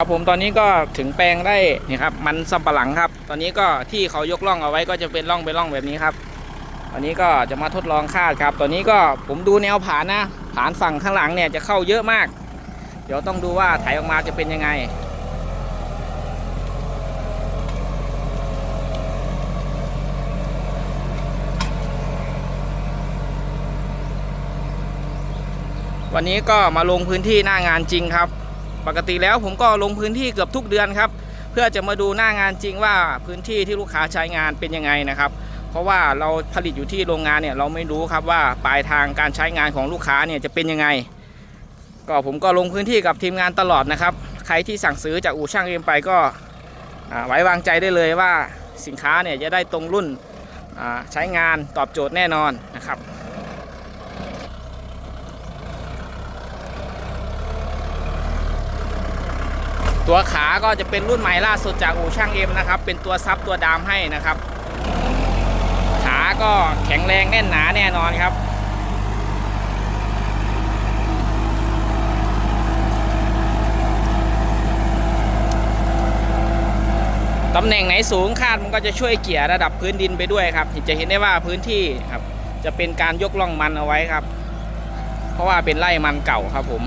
ครับผมตอนนี้ก็ถึงแปลงได้นี่ครับมันสำปะหลังครับ ตอนนี้ก็ที่เขายกล่องเอาไว้ก็จะเป็นร่องเป็นร่องแบบนี้ครับ ตอนนี้ก็จะมาทดลองคาดครับ ตอนนี้ก็ผมดูแนวผานนะผานฝั่งข้างหลังเนี่ยจะเข้าเยอะมาก เดี๋ยวต้องดูว่าไถออกมาจะเป็นยังไง วันนี้ก็มาลงพื้นที่หน้างานจริงครับ ปกติแล้วผมก็ลงพื้นที่เกือบทุกเดือนครับ เพื่อจะมาดูหน้างานจริงว่าพื้นที่ที่ลูกค้าใช้งานเป็นยังไงนะครับ เพราะว่าเราผลิตอยู่ที่โรงงานเนี่ยเราไม่รู้ครับว่าปลายทางการใช้งานของลูกค้าเนี่ยจะเป็นยังไง ก็ผมก็ลงพื้นที่กับทีมงานตลอดนะครับ ใครที่สั่งซื้อจากอู่ช่างเอ็มไปก็ไว้วางใจได้เลยว่าสินค้าเนี่ยจะได้ตรงรุ่นใช้งานตอบโจทย์แน่นอนนะครับ ตัวขาก็จะเป็นรุ่นใหม่ล่าสุดจากอู่ช่างเอ็มนะครับ เป็นตัวซับตัวดามให้นะครับ ขาก็แข็งแรงแน่นหนาแน่นอนครับตำแหน่งไหนสูงคาดมันก็จะช่วยเกี่ยระดับพื้นดินไปด้วยครับจะเห็นได้ว่าพื้นที่ครับ จะเป็นการยกล่องมันเอาไว้ครับ เพราะว่าเป็นไร่มันเก่าครับผม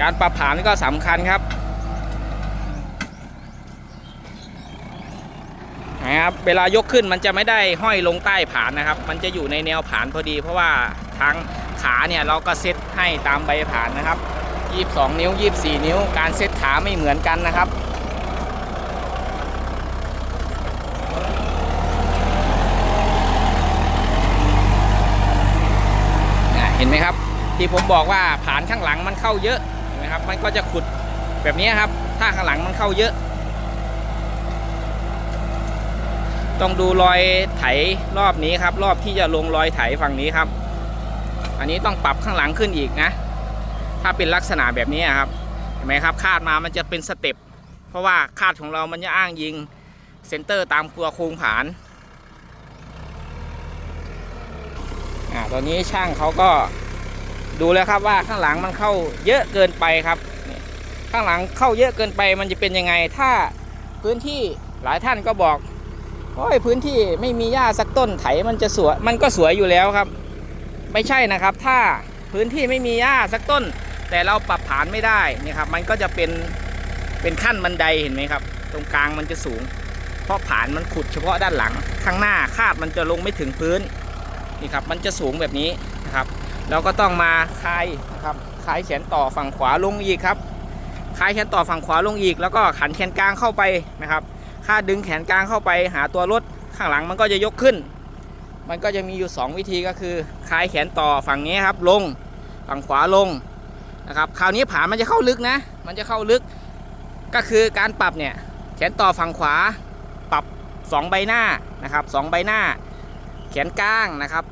การปรับผานก็สำคัญครับนะครับเวลายกขึ้นมันจะไม่ได้ห้อยลงใต้ผานนะครับ มันจะอยู่ในแนวผานพอดี เพราะว่าทางขาเนี่ยเราก็เซตให้ตามใบผานนะครับ 22 นิ้ว 24 นิ้ว การเซตขาไม่เหมือนกันนะครับเห็นไหมครับ ที่ผมบอกว่าผานข้างหลังมันเข้าเยอะ นไหมครับ มันก็จะขุดแบบนี้ครับ ถ้าข้างหลังมันเข้าเยอะ ต้องดูรอยไถรอบนี้ครับ รอบที่จะลงรอยไถฝั่งนี้ครับ อันนี้ต้องปรับข้างหลังขึ้นอีกนะ ถ้าเป็นลักษณะแบบนี้ครับ เห็นไหมครับ คาดมามันจะเป็นสเต็ป เพราะว่าคาดของเรามันจะอ้างยิงเซนเตอร์ตามตัวโครงผานอ่าตอนนี้ช่างเขาก็ ดูแล้วครับว่าข้างหลังมันเข้าเยอะเกินไปครับ ข้างหลังเข้าเยอะเกินไปมันจะเป็นยังไง ถ้าพื้นที่หลายท่านก็บอกโอ้ยพื้นที่ไม่มีหญ้าสักต้นไถมันจะสวยมันก็สวยอยู่แล้วครับ ไม่ใช่นะครับ ถ้าพื้นที่ไม่มีหญ้าสักต้น แต่เราปรับผานไม่ได้นี่ครับ มันก็จะเป็นเป็นขั้นบันไดเห็นไหมครับ ตรงกลางมันจะสูง เพราะผานมันขุดเฉพาะด้านหลัง ข้างหน้าคาดมันจะลงไม่ถึงพื้นนี่ครับ มันจะสูงแบบนี้ เราก็ต้องมาคลายนะครับคลายแขนต่อฝั่งขวาลงอีกครับคลายแขนต่อฝั่งขวาลงอีก แล้วก็ขันแขนกลางเข้าไปนะครับถ้าดึงแขนกลางเข้าไปหาตัวรถข้างหลังมันก็จะยกขึ้น มันก็จะมีอยู่ 2 วิธีก็คือคลายแขนต่อฝั่งนี้ครับลงฝั่งขวาลงนะครับคราวนี้ผามันจะเข้าลึกนะ มันจะเข้าลึกก็คือการปรับเนี่ยแขนต่อฝั่งขวาปรับ 2 ใบหน้านะครับสองใบหน้า แขนกลางนะครับ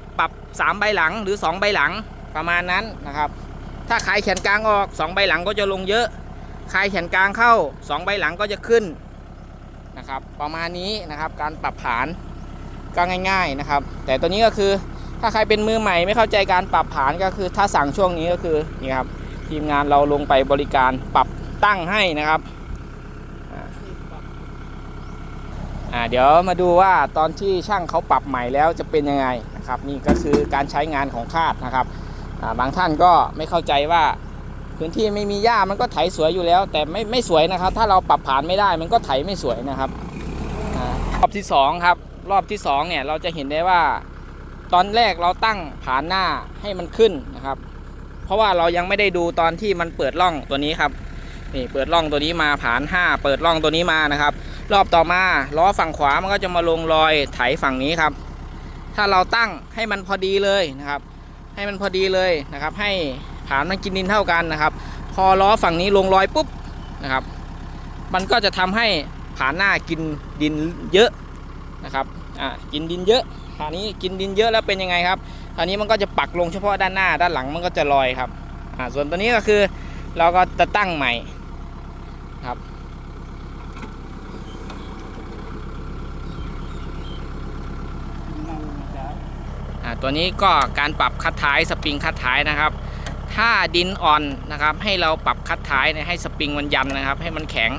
3 ใบหลังหรือ 2 ใบหลังประมาณนั้นนะครับ ถ้าขายแขนกลางออก 2 ใบหลังก็จะลงเยอะขายแขนกลางเข้า 2 ใบหลังก็จะขึ้นนะครับ ประมาณนี้นะครับการปรับผานก็ง่าย ๆนะครับ แต่ตัวนี้ก็คือถ้าใครเป็นมือใหม่ไม่เข้าใจการปรับผานก็คือ ถ้าสั่งช่วงนี้ก็คือนี่ครับทีมงานเราลงไปบริการปรับตั้งให้นะครับอ่าเดี๋ยวมาดูว่าตอนที่ช่างเขาปรับใหม่แล้วจะเป็นยังไง นะครับนี่ก็คือการใช้งานของคาดนะครับบางท่านก็ไม่เข้าใจว่าพื้นที่ไม่มีหญ้ามันก็ไถสวยอยู่แล้ว แต่ไม่ไม่สวยนะครับ ถ้าเราปรับผ่านไม่ได้มันก็ไถไม่สวยนะครับรอบที่สองครับรอบที่สองเนี่ยเราจะเห็นได้ว่า ตอนแรกเราตั้งผานหน้าให้มันขึ้นนะครับ เพราะว่าเรายังไม่ได้ดูตอนที่มันเปิดร่องตัวนี้ครับนี่เปิดร่องตัวนี้มาผ่าน 5 เปิดร่องตัวนี้มานะครับ รอบต่อมาล้อฝั่งขวามันก็จะมาลงรอยไถฝั่งนี้ครับ ถ้าเราตั้งให้มันพอดีเลยนะครับ ให้มันพอดีเลยนะครับ ให้ฐานมันกินดินเท่ากันนะครับ พอล้อฝั่งนี้ลงรอยปุ๊บนะครับ มันก็จะทำให้ผานหน้ากินดินเยอะนะครับอ่ากินดินเยอะครานี้กินดินเยอะแล้วเป็นยังไงครับคราวนี้มันก็จะปักลงเฉพาะด้านหน้าด้านหลังมันก็จะลอยครับอ่าส่วนตัวนี้ก็คือเราก็จะตั้งใหม่ครับ อ่า ตัวนี้ก็การปรับคัดท้ายสปริงคัดท้ายนะครับ ถ้าดินอ่อนนะครับให้เราปรับคัดท้ายให้สปริงมันยันนะครับ ให้มันแข็ง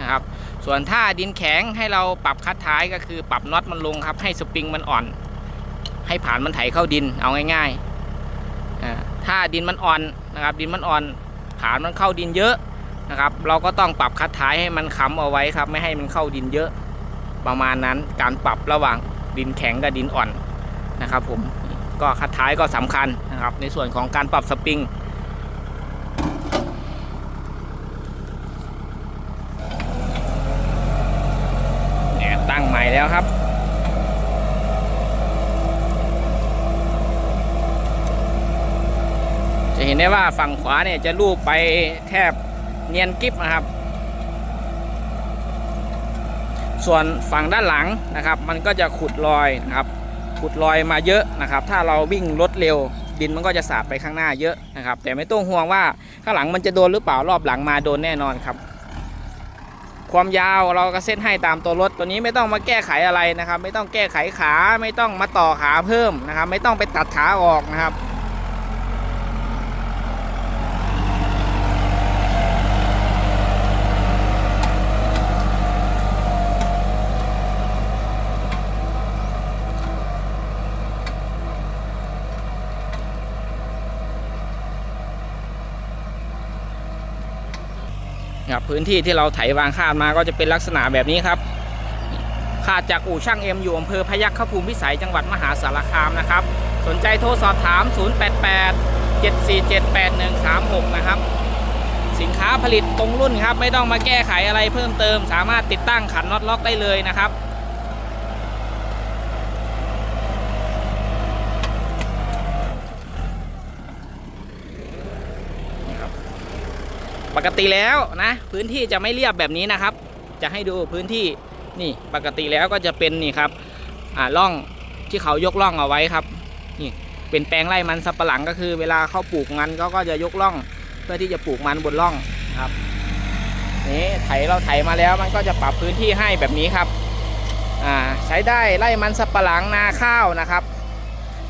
นะครับ ส่วนถ้าดินแข็งให้เราปรับคัดท้ายก็คือปรับน็อตมันลงครับ ให้สปริงมันอ่อน ให้ผ่านมันไถเข้าดินเอาง่ายๆอ่าถ้าดินมันอ่อนนะครับดินมันอ่อนผ่านมันเข้าดินเยอะนะครับ เราก็ต้องปรับคัดท้ายให้มันค้ำเอาไว้ครับ ไม่ให้มันเข้าดินเยอะประมาณนั้นการปรับระหว่างดินแข็งกับดินอ่อนนะครับผม ก็คัดท้ายก็สำคัญนะครับ ในส่วนของการปรับสปริงเนี่ยตั้งใหม่แล้วครับจะเห็นได้ว่าฝั่งขวาเนี่ยจะลูบไปแทบเนียนกริบนะครับ ส่วนฝั่งด้านหลังนะครับ มันก็จะขุดรอยนะครับ ขุดรอยมาเยอะนะครับ ถ้าเราวิ่งรถเร็ว ดินมันก็จะสาบไปข้างหน้าเยอะนะครับ แต่ไม่ต้องห่วงว่าข้างหลังมันจะโดนหรือเปล่ารอบหลังมาโดนแน่นอนครับ ความยาวเราก็เส้นให้ตามตัวรถตัวนี้ไม่ต้องมาแก้ไขอะไรนะครับ ไม่ต้องแก้ไขขาไม่ต้องมาต่อขาเพิ่มนะครับ ไม่ต้องไปตัดขาออกนะครับ ครับพื้นที่ที่เราไถวางคาดมาก็จะเป็นลักษณะแบบนี้ครับคาดจากอู่ช่างเอ็มอยู่อำเภอพยัคฆภูมิพิสัยจังหวัดมหาสารคามนะครับ สนใจโทรสอบถาม 088 747 8136 นะครับ สินค้าผลิตตรงรุ่นครับ ไม่ต้องมาแก้ไขอะไรเพิ่มเติม สามารถติดตั้งขันน็อตล็อกได้เลยนะครับ กติแล้วนะ พื้นที่จะไม่เรียบแบบนี้นะครับ จะให้ดูพื้นที่นี่ปกติแล้วก็จะเป็นนี่ครับอ่าร่องที่เขายกร่องเอาไว้ครับนี่เป็นแปลงไร่มันสับปะหลังก็คือเวลาเขาปลูกมันเขาก็จะยกร่อง เพื่อที่จะปลูกมันบนร่องครับนี่ไถเราไถมาแล้วมันก็จะปรับพื้นที่ให้แบบนี้ครับอ่าใช้ได้ไร่มันสับปะหลังนาข้าวนะครับ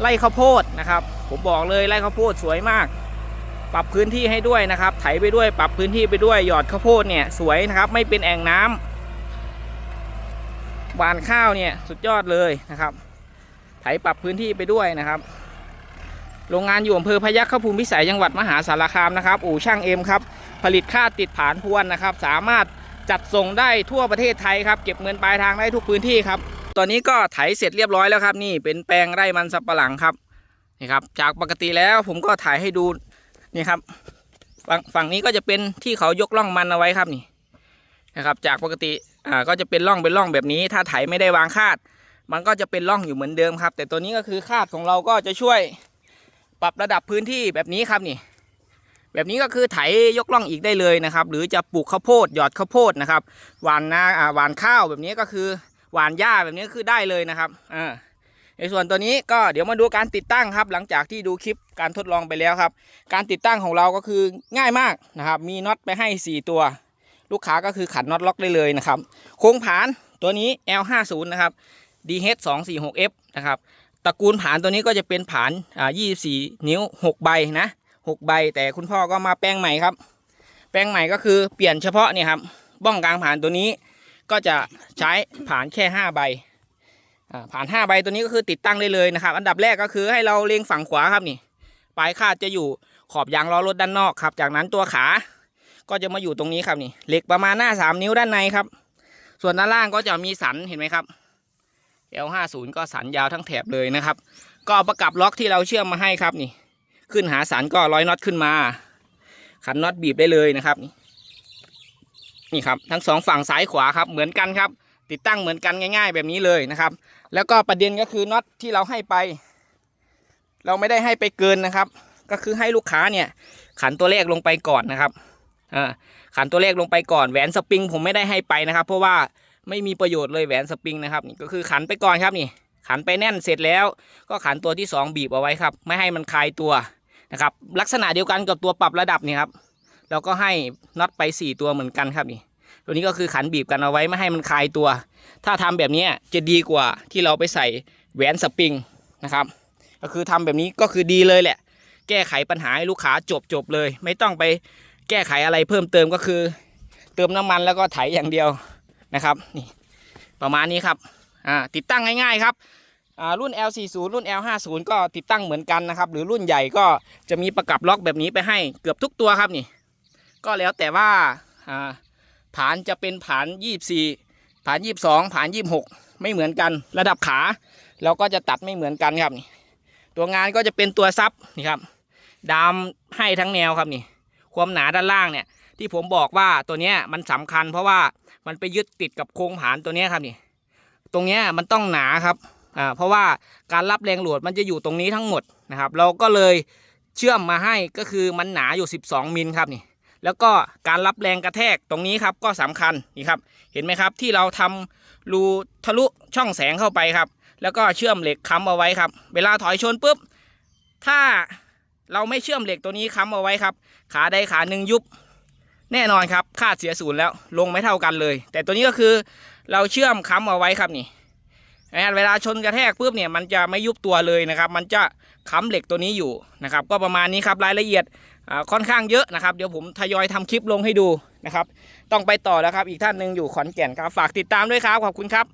ไร่ข้าวโพดนะครับ ผมบอกเลยไร่ข้าวโพดสวยมาก ปรับพื้นที่ให้ด้วยนะครับ ไถไปด้วย ปรับพื้นที่ไปด้วย หยอดข้าวโพดเนี่ยสวยนะครับ ไม่เป็นแอ่งน้ำหวานข้าวเนี่ยสุดยอดเลยนะครับ ไถปรับพื้นที่ไปด้วยนะครับ โรงงานอยู่อำเภอพยัคฆภูมิพิสัยจังหวัดมหาสารคามนะครับ อู่ช่างเอ็มครับ ผลิตค่าติดผานพวนนะครับ สามารถจัดส่งได้ทั่วประเทศไทยครับ เก็บเงินปลายทางได้ทุกพื้นที่ครับ ตอนนี้ก็ไถเสร็จเรียบร้อยแล้วครับ นี่เป็นแปลงไร่มันสับปะหลังครับ นี่ครับ จากปกติแล้วผมก็ถ่ายให้ดู นี่ครับฝั่งฝั่งนี้ก็จะเป็นที่เขายกล่องมันเอาไว้ครับนี่นะครับ จากปกติอ่าก็จะเป็นร่องเป็นร่องแบบนี้ ถ้าไถไม่ได้วางคาด มันก็จะเป็นร่องอยู่เหมือนเดิมครับ แต่ตัวนี้ก็คือคาดของเราก็จะช่วยปรับระดับพื้นที่แบบนี้ครับนี่ แบบนี้ก็คือไถยกล่องอีกได้เลยนะครับ หรือจะปลูกข้าวโพดหยอดข้าวโพดนะครับหวานนาอ่าหวานข้าวแบบนี้ก็คือหวานหญ้าแบบนี้คือได้เลยนะครับอ่า ในส่วนตัวนี้ก็เดี๋ยวมาดูการติดตั้งครับ หลังจากที่ดูคลิปการทดลองไปแล้วครับ การติดตั้งของเราก็คือง่ายมากนะครับ มีน็อตไปให้ 4 ตัว ลูกค้าก็คือขันน็อตล็อกได้เลยนะครับ โครงผานตัวนี้ L50 นะครับ DH246F นะครับตระกูลผานตัวนี้ก็จะเป็นผานอ่า24 นิ้ว 6 ใบนะ 6 ใบ แต่คุณพ่อก็มาแปลงใหม่ครับ แปลงใหม่ก็คือเปลี่ยนเฉพาะเนี่ยครับ บ้องกลางผานตัวนี้ก็จะใช้ผานแค่ 5 ใบ ผ่าน5ใบตัวนี้ก็คือติดตั้งได้เลยนะครับ อันดับแรกก็คือให้เราเล็งฝั่งขวาครับนี่ปลายคาดจะอยู่ขอบยางล้อรถด้านนอกครับ จากนั้นตัวขา ก็จะมาอยู่ตรงนี้ครับนี่เหล็กประมาณหน้า3นิ้วด้านในครับ ส่วนด้านล่างก็จะมีสันเห็นไหมครับ L50 ก็สันยาวทั้งแถบเลยนะครับ ก็ประกับล็อกที่เราเชื่อมมาให้ครับนี่ ขึ้นหาสันก็ร้อยน็อตขึ้นมา ขันน็อตบีบได้เลยนะครับ นี่ครับทั้งสองฝั่งซ้ายขวาครับเหมือนกันครับ ติดตั้งเหมือนกันง่าย ๆ แบบนี้เลยนะครับ แล้วก็ประเด็นก็คือน็อตที่เราให้ไป เราไม่ได้ให้ไปเกินนะครับ ก็คือให้ลูกค้าเนี่ย ขันตัวเลขลงไปก่อนนะครับอ่าขันตัวเลขลงไปก่อนแหวนสปริงผมไม่ได้ให้ไปนะครับ เพราะว่าไม่มีประโยชน์เลยแหวนสปริงนะครับนี่ก็คือขันไปก่อนครับนี่ ขันไปแน่นเสร็จแล้ว ก็ขันตัวที่ 2 บีบเอาไว้ครับ ไม่ให้มันคลายตัวนะครับ ลักษณะเดียวกันกับตัวปรับระดับนี่ครับเราก็ให้น็อตไป 4 ตัวเหมือนกันครับนี่ ตัวนี้ก็คือขันบีบกันเอาไว้ไม่ให้มันคลายตัว ถ้าทำแบบนี้จะดีกว่าที่เราไปใส่แหวนสปริงนะครับ ก็คือทำแบบนี้ก็คือดีเลยแหละ แก้ไขปัญหาให้ลูกค้าจบจบเลย ไม่ต้องไปแก้ไขอะไรเพิ่มเติมก็คือ เติมน้ำมันแล้วก็ไถอย่างเดียวนะครับนี่ประมาณนี้ครับอ่าติดตั้งง่ายๆครับอ่ารุ่น L40 รุ่น L50 ก็ติดตั้งเหมือนกันนะครับ หรือรุ่นใหญ่ก็จะมีประกับล็อกแบบนี้ไปให้เกือบทุกตัวครับนี่ ก็แล้วแต่ว่า อ่านจะเป็นฐาน24ฐาน22ฐาน26ไม่เหมือนกันระดับขาเราก็จะตัดไม่เหมือนกันครับนี่ตัวงานก็จะเป็นตัวซับนี่ครับ ดามให้ทั้งแนวครับนี่ ความหนาด้านล่างเนี่ย ที่ผมบอกว่าตัวเนี้ยมันสำคัญ เพราะว่ามันไปยึดติดกับโครงผานตัวเนี้ยครับนี่ ตรงเนี้ยมันต้องหนาครับอ่าเพราะว่าการรับแรงโหลดมันจะอยู่ตรงนี้ทั้งหมดนะครับ เราก็เลยเชื่อมมาให้ก็คือมันหนาอยู่ 12มิลครับนี่ แล้วก็การรับแรงกระแทกตรงนี้ครับก็สำคัญนี่ครับ เห็นไหมครับที่เราทำรูทะลุช่องแสงเข้าไปครับ แล้วก็เชื่อมเหล็กค้ำเอาไว้ครับ เวลาถอยชนปุ๊บ ถ้าเราไม่เชื่อมเหล็กตัวนี้ค้ำเอาไว้ครับ ขาใดขาหนึ่งยุบแน่นอนครับค่าเสียศูนย์แล้วลงไม่เท่ากันเลย แต่ตัวนี้ก็คือเราเชื่อมค้ำเอาไว้ครับนี่นะเวลาชนกระแทกปุ๊บเนี่ยมันจะไม่ยุบตัวเลยนะครับ มันจะค้ำเหล็กตัวนี้อยู่นะครับ ก็ประมาณนี้ครับรายละเอียด ค่อนข้างเยอะนะครับ เดี๋ยวผมทยอยทำคลิปลงให้ดูนะครับ ต้องไปต่อแล้วครับ อีกท่านหนึ่งอยู่ขอนแก่นครับ ฝากติดตามด้วยครับ ขอบคุณครับ